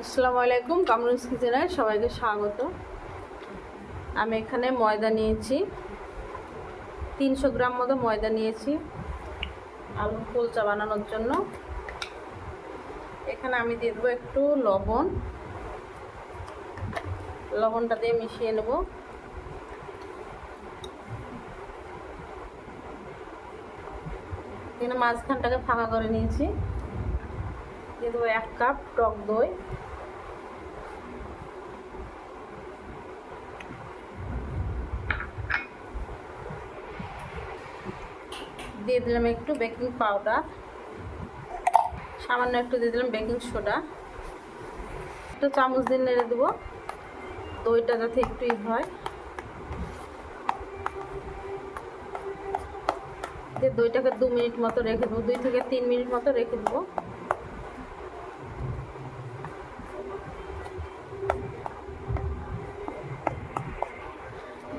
আসসালামু আলাইকুম কামরুজ কিচেনায় সবাইকে স্বাগত। আমি এখানে ময়দা নিয়েছি। তিনশো গ্রাম মতো ময়দা নিয়েছি। আলু কুলচা বানানোর জন্য। এখানে আমি দিয়ে দেবো একটু লবণ। লবণটা দিয়ে মিশিয়ে নেব। এখানে মাঝখানটাকে ফাঁকা করে নিয়েছি। দিয়ে দেবো এক কাপ টক দই। দিয়ে দিলাম একটু বেকিং পাউডার। সামান্য একটু দিয়ে দিলাম বেকিং সোডা। একটু চামচ দিয়ে নেড়ে দেবো। দইটা যাতে একটু ই হয়। দইটাকে দু মিনিট মতো রেখে দেবো। দুই থেকে তিন মিনিট মতো রেখে দেবো।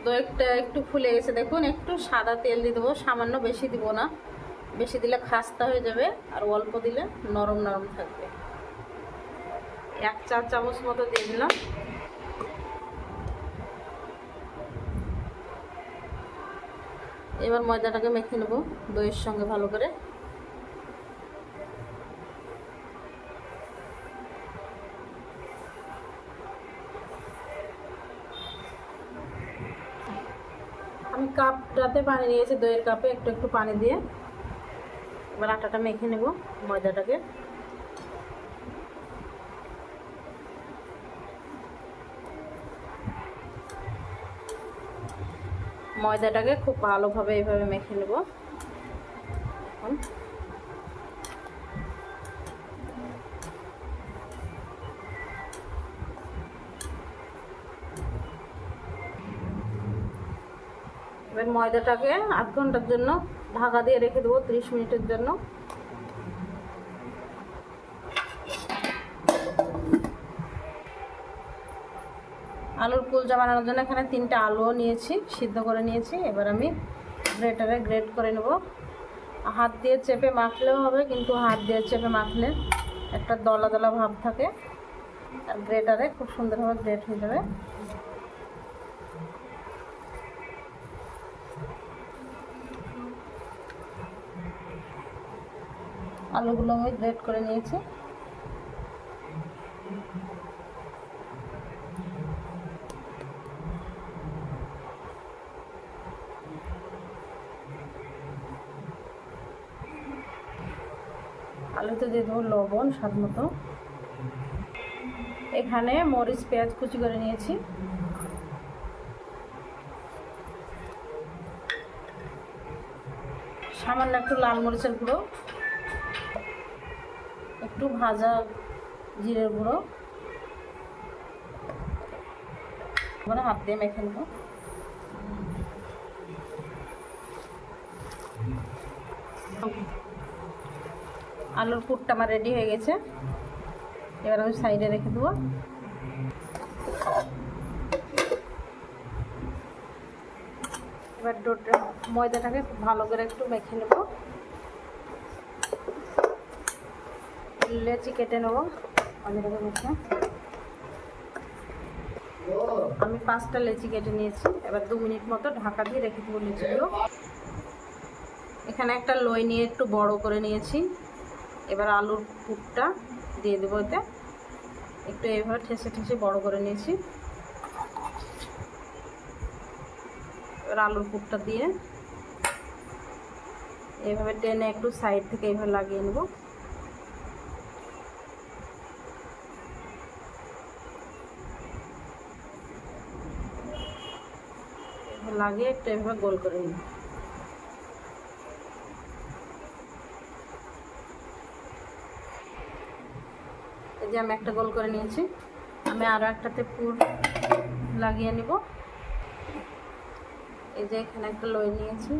দইটা একটু ফুলে গেছে, দেখুন, একটু সাদা তেল দিয়ে দেবো, সামান্য বেশি দিব না। বেশি দিলে খাস্তা হয়ে যাবে, আর অল্প দিলে নরম নরম থাকবে। এক চা চামচ মতো দিয়ে দিলাম। এবার ময়দাটাকে মেখে নেব দইয়ের সঙ্গে ভালো করে আমি কাপটাতে পানি নিয়েছি দইয়ের কাপে একটু একটু পানি দিয়ে। এবার আটাটা মেখে নেব ময়দাটাকে। ময়দাটাকে খুব ভালোভাবে এইভাবে মেখে নেব। এখন ময়দাটাকে আধ ঘণ্টার জন্য ঢাকা দিয়ে রেখে দেবো, ত্রিশ মিনিটের জন্য। আলুর কুলচা বানানোর জন্য এখানে তিনটা আলুও নিয়েছি, সিদ্ধ করে নিয়েছি। এবার আমি গ্রেটারে গ্রেট করে নেব। হাত দিয়ে চেপে মাখলেও হবে, কিন্তু হাত দিয়ে চেপে মাখলে একটা দলা দলা ভাব থাকে। আর গ্রেটারে খুব সুন্দরভাবে গ্রেট হয়ে যাবে। আলুগুলো আমি গ্রেট করে নিয়েছি। আলুতে দিয়ে দেবো লবণ, স্বাদ মতো। এখানে মরিচ, পেঁয়াজ কুচি করে নিয়েছি। সামান্য একটু লাল মরিচের গুঁড়ো। একটু ভাজা জিরের গুঁড়ো। এবারে হাত দিয়ে মেখে নেব। আলুর পুরটা আমার রেডি হয়ে গেছে। এবার আমি সাইডে রেখে দেবো। এবার ডোটা ময়দাটাকে ভালো করে একটু মেখে নেব। লেচি কেটে নেব। ময়দাটাকে মেখে আমি পাঁচটা লেচি কেটে নিয়েছি। এবার দু মিনিট মতো ঢাকা দিয়ে রেখে দেবো লেচিগুলো। এখানে একটা লই নিয়ে একটু বড় করে নিয়েছি। এবার আলুর পুরটা দিয়ে দেবো এতে। একটু এইভাবে ঠেসে ঠেসে বড় করে নিয়েছি। এবার আলুর পুরটা দিয়ে এভাবে টেনে একটু সাইড থেকে এইভাবে লাগিয়ে নেব। লাগিয়ে একটু এভাবে গোল করে নিই। এই যে আমি একটা গোল করে নিয়েছি। আমি আরও একটাতে পুর লাগিয়ে নিব। এই যে এখানে একটা লই নিয়েছি।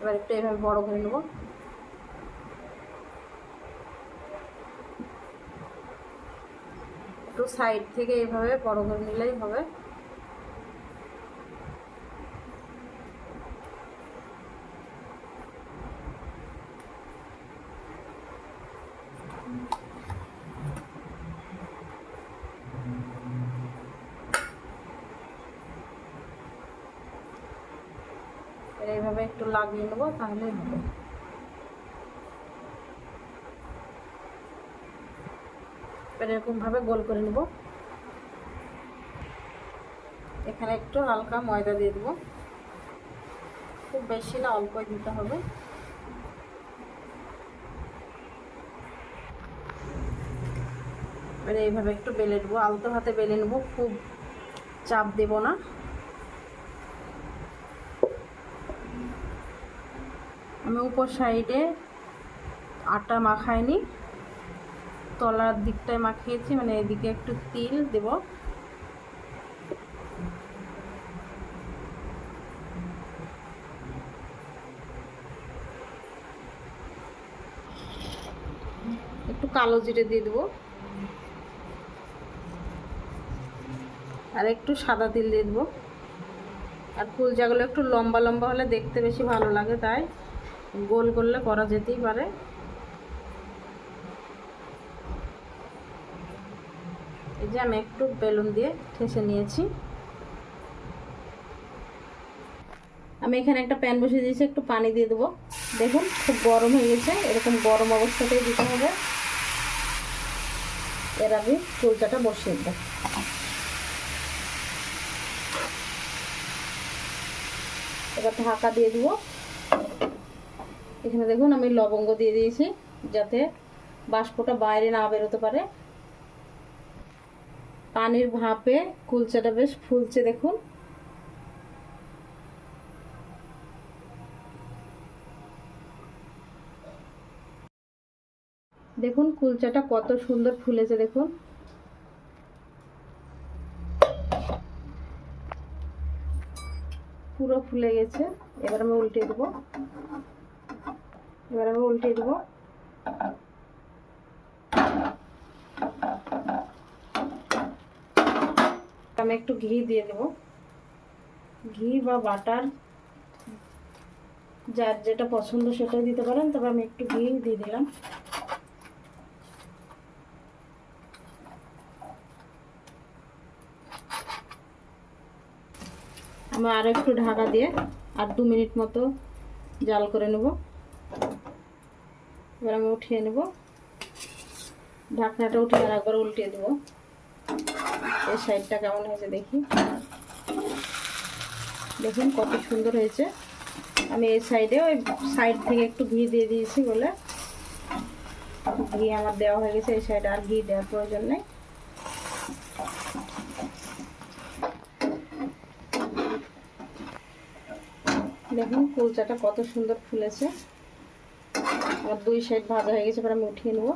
এবার একটু এভাবে বড় করে নেব। একটু সাইড থেকে এইভাবে বড় করে নিলেই হবে। এইভাবে একটু লাগিয়ে নেব, তাহলেই হবে। এরকমভাবে গোল করে নেব। এখানে একটু হালকা ময়দা দিয়ে দেবো। খুব বেশি না, অল্পই দিতে হবে। এইভাবে একটু বেলে নেব। আলতো হাতে বেলে নেব, খুব চাপ দেব না। আমি উপর সাইডে আটা মাখাইনি। তলার দিকটায় মাখিয়েছি মানে এদিকে একটু তিল দেব। একটু কালো জিরে দিয়ে দেবো। আর একটু সাদা তিল দিয়ে দেবো। আর কুলচাগুলো একটু লম্বা লম্বা হলে দেখতে বেশি ভালো লাগে তাই। গোল করলে করা যেতেই পারে। এই যে আমি একটু বেলুন দিয়ে ঠেসে নিয়েছি। আমি এখানে একটা প্যান বসিয়ে দিয়েছি, একটু পানি দিয়ে দেবো। দেখুন, খুব গরম হয়ে গেছে, এরকম গরম অবস্থাতেই দিতে হবে। এর আমি কুলচাটা বসিয়ে দেবো। এবার ঢাকা দিয়ে দিব। এখানে দেখুন আমি লবঙ্গ দিয়ে দিয়েছি, যাতে বাষ্পটা বাইরে না বেরোতে পারে। পানির ভাপে কুলচাটা বেশ ফুলছে, দেখুন। দেখুন কুলচাটা কত সুন্দর ফুলেছে, দেখুন। পুরো ফুলে গেছে, এবার আমি উল্টে দেবো। এবার আমি উল্টে দেবো। আমি একটু ঘি দিয়ে দেবো। ঘি বা বাটার, যার যেটা পছন্দ সেটা দিতে পারেন, তবে আমি একটু ঘি দিয়ে দিলাম। আমি আরও একটু ঢাকা দিয়ে আর দু মিনিট মতো জাল করে নেব। এবার আমি উঠিয়ে নেব। ঢাকনাটা উঠিয়ে একবার উল্টিয়ে দেবো। এই সাইডটা কেমন হয়েছে দেখি। দেখুন কত সুন্দর হয়েছে। আমি এই সাইডে ওই সাইড থেকে একটু ঘি দিয়ে দিয়েছি বলে। ঘি আমার দেওয়া হয়ে গেছে, এই সাইডে আর ঘি দেওয়ার প্রয়োজন নেই। দেখুন কুলচাটা কত সুন্দর ফুলেছে। আমার দুই সাইড ভাজা হয়ে গেছে, এবার আমি উঠিয়ে নেব।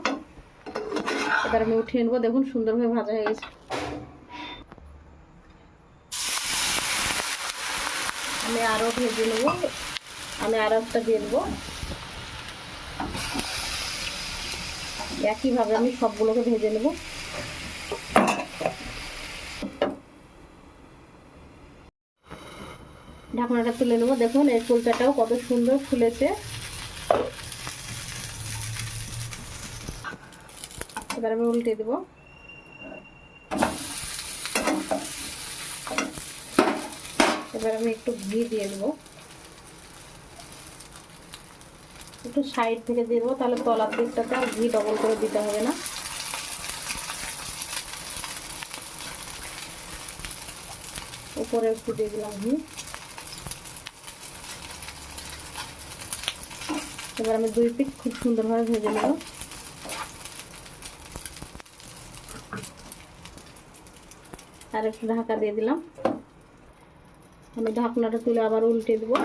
এবার আমি উঠিয়ে নেব, দেখুন সুন্দরভাবে ভাজা হয়ে গেছে। আমি আরও ভেজে নেব, আমি আরও একটা দেবো। একইভাবে আমি সবগুলোকে ভেজে নেব। ঢাকনাটা তুলে নেব, দেখুন এই কুলচাটাও কত সুন্দর ফুলেছে। এবার আমি উল্টে দেব। এবার আমি একটু ঘি দিয়ে দেবো। একটু সাইড থেকে দিয়ে দেবো, তাহলে তলার দিকটাতে আর ঘি ডবল করে দিতে হবে না। উপরে একটু দিয়ে দিলাম ঘি। এবার আমি দুই পিক খুব সুন্দরভাবে ভেজে নেব। আর একটু ঢাকা দিয়ে দিলাম। আমি ঢাকনাটা তুলে আবার উল্টে দেবো।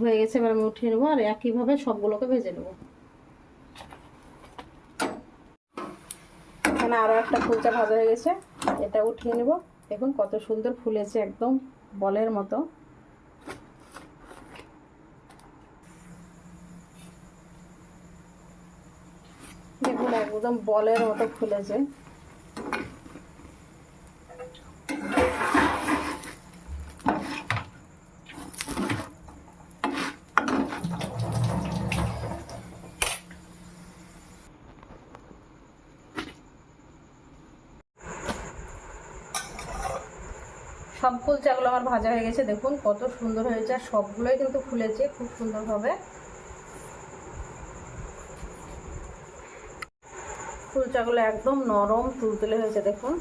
হয়ে গেছে, এবার আমি উঠিয়ে নেব আর একইভাবে সবগুলোকে ভেজে নেব। এখানে আরও একটা ফুলচা ভাজা হয়ে গেছে, এটা উঠিয়ে নেব। দেখুন কত সুন্দর ফুলেছে, একদম বলের মতো। একদম বলের মতো ফুলেছে। সব ফুল চাগুলো আমার ভাজা হয়ে গেছে। দেখুন কত সুন্দর হয়েছে। আর সবগুলোই কিন্তু ফুলেছে, খুব সুন্দরভাবে। কুলচাগুলো একদম নরম তুলতুলে হয়েছে, দেখুন।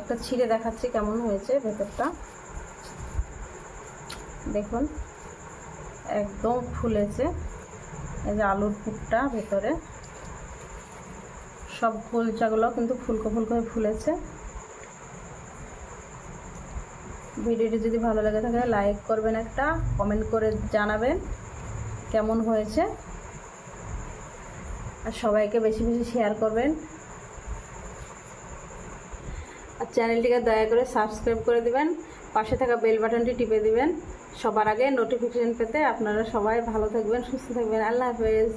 একটা ছিঁড়ে দেখাচ্ছি কেমন হয়েছে ভেতরটা। দেখুন, একদম ফুলেছে। এই যে আলুর পুরটা ভেতরে। সব কুলচাগুলো কিন্তু ফুলকো ফুলকো হয়ে ফুলেছে। ভিডিওটি যদি ভালো লেগে থাকে, লাইক করবেন একটা, কমেন্ট করে জানাবেন। কেমন হয়েছে? আর সবাইকে বেশি বেশি শেয়ার করবেন। আর চ্যানেলটিকে দয়া করে সাবস্ক্রাইব করে দিবেন। পাশে থাকা বেল বাটনটি টিপে দিবেন। সবার আগে নোটিফিকেশান পেতে আপনারা সবাই ভালো থাকবেন, সুস্থ থাকবেন। আল্লাহ হাফেজ।